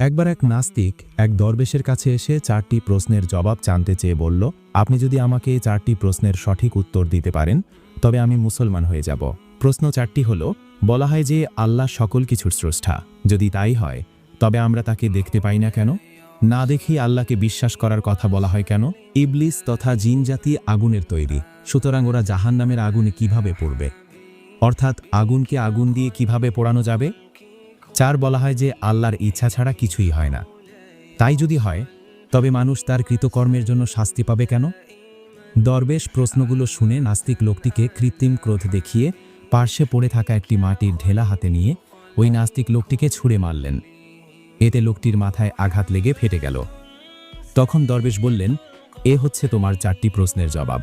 একবার এক নাস্তিক এক দরবেশের কাছে এসে চারটি প্রশ্নের জবাব জানতে চেয়ে বলল, আপনি যদি আমাকে চারটি প্রশ্নের সঠিক উত্তর দিতে পারেন, তবে আমি মুসলমান হয়ে যাব। প্রশ্ন চারটি হল, বলা হয় যে আল্লাহ সকল কিছুর স্রষ্টা। যদি তাই হয়, তবে আমরা তাকে দেখতে পাই না কেন? না দেখেই আল্লাহকে বিশ্বাস করার কথা বলা হয় কেন? ইবলিস তথা জিন জাতি আগুনের তৈরি। সুতরাং ওরা জাহান্নামের আগুনে কীভাবে পড়বে? অর্থাৎ আগুনকে আগুন দিয়ে কীভাবে পোড়ানো যাবে? চার বলা হয় যে আল্লাহর ইচ্ছা ছাড়া কিছুই হয় না। তাই যদি হয়, তবে মানুষ তার কৃতকর্মের জন্য শাস্তি পাবে কেন? দরবেশ প্রশ্নগুলো শুনে নাস্তিক লোকটিকে কৃত্রিম ক্রোধ দেখিয়ে পার্শ্বে পড়ে থাকা একটি মাটির ঢেলা হাতে নিয়ে ওই নাস্তিক লোকটিকে ছুঁড়ে মারলেন। এতে লোকটির মাথায় আঘাত লেগে ফেটে গেল। তখন দরবেশ বললেন, এ হচ্ছে তোমার চারটি প্রশ্নের জবাব।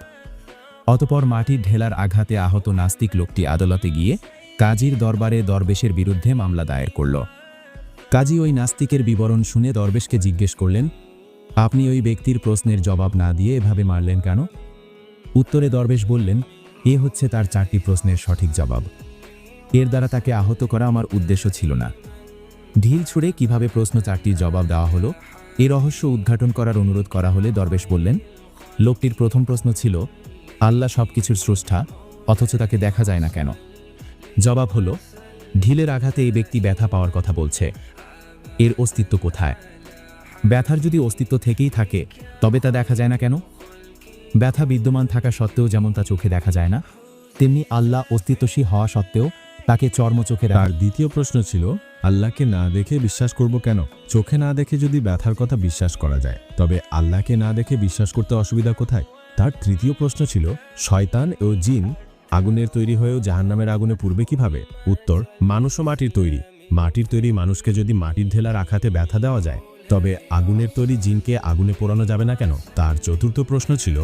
অতপর মাটির ঢেলার আঘাতে আহত নাস্তিক লোকটি আদালতে গিয়ে কাজীর দরবারে দরবেশের বিরুদ্ধে মামলা দায়ের করল। কাজী ওই নাস্তিকের বিবরণ শুনে দরবেশকে জিজ্ঞেস করলেন, আপনি ওই ব্যক্তির প্রশ্নের জবাব না দিয়ে এভাবে মারলেন কেন? উত্তরে দরবেশ বললেন, এ হচ্ছে তার চারটি প্রশ্নের সঠিক জবাব। এর দ্বারা তাকে আহত করা আমার উদ্দেশ্য ছিল না। ঢিল ছুড়ে কীভাবে প্রশ্ন চারটির জবাব দেওয়া হলো, এ রহস্য উদ্ঘাটন করার অনুরোধ করা হলে দরবেশ বললেন, লোকটির প্রথম প্রশ্ন ছিল, আল্লাহ সবকিছুর স্রষ্টা, অথচ তাকে দেখা যায় না কেন? জবাব হল, ঢিলের আঘাতে এই ব্যক্তি ব্যথা পাওয়ার কথা বলছে। এর অস্তিত্ব কোথায়? ব্যথার যদি অস্তিত্ব থেকেই থাকে, তবে তা দেখা যায় না কেন? ব্যথা বিদ্যমান থাকা সত্ত্বেও যেমন তা চোখে দেখা যায় না, তেমনি আল্লাহ অস্তিত্বশীল হওয়া সত্ত্বেও তাকে চর্ম চোখে তার দ্বিতীয় প্রশ্ন ছিল, আল্লাহকে না দেখে বিশ্বাস করব কেন? চোখে না দেখে যদি ব্যথার কথা বিশ্বাস করা যায়, তবে আল্লাহকে না দেখে বিশ্বাস করতে অসুবিধা কোথায়? তার তৃতীয় প্রশ্ন ছিল, শয়তান ও জিন আগুনের তৈরি হয়েও জাহান্নামের আগুনে পূর্বে কীভাবে? উত্তর, মানুষও মাটির তৈরি। মাটির তৈরি মানুষকে যদি মাটির ঢেলার আঘাতে ব্যথা দেওয়া যায়, তবে আগুনের তৈরি জিনকে আগুনে পোড়ানো যাবে না কেন? তার চতুর্থ প্রশ্ন ছিল,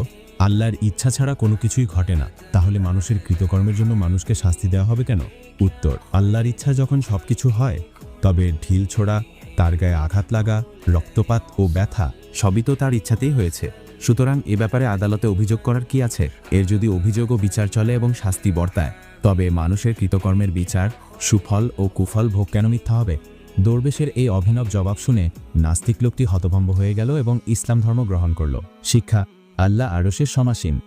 আল্লাহর ইচ্ছা ছাড়া কোনো কিছুই ঘটে না। তাহলে মানুষের কৃতকর্মের জন্য মানুষকে শাস্তি দেওয়া হবে কেন? উত্তর, আল্লাহর ইচ্ছা যখন সব কিছু হয়, তবে ঢিল ছোড়া, তার গায়ে আঘাত লাগা, রক্তপাত ও ব্যথা সবই তো তার ইচ্ছাতেই হয়েছে। সুতরাং এ ব্যাপারে আদালতে অভিযোগ করার কি আছে? এর যদি অভিযোগ ও বিচার চলে এবং শাস্তি বর্তায়, তবে মানুষের কৃতকর্মের বিচার, সুফল ও কুফল ভোগ কেন মিথ্যা হবে? দরবেশের এই অভিনব জবাব শুনে নাস্তিক লোকটি হতভম্ব হয়ে গেল এবং ইসলাম ধর্ম গ্রহণ করল। শিক্ষা, আল্লাহ আরসের সমাসীন।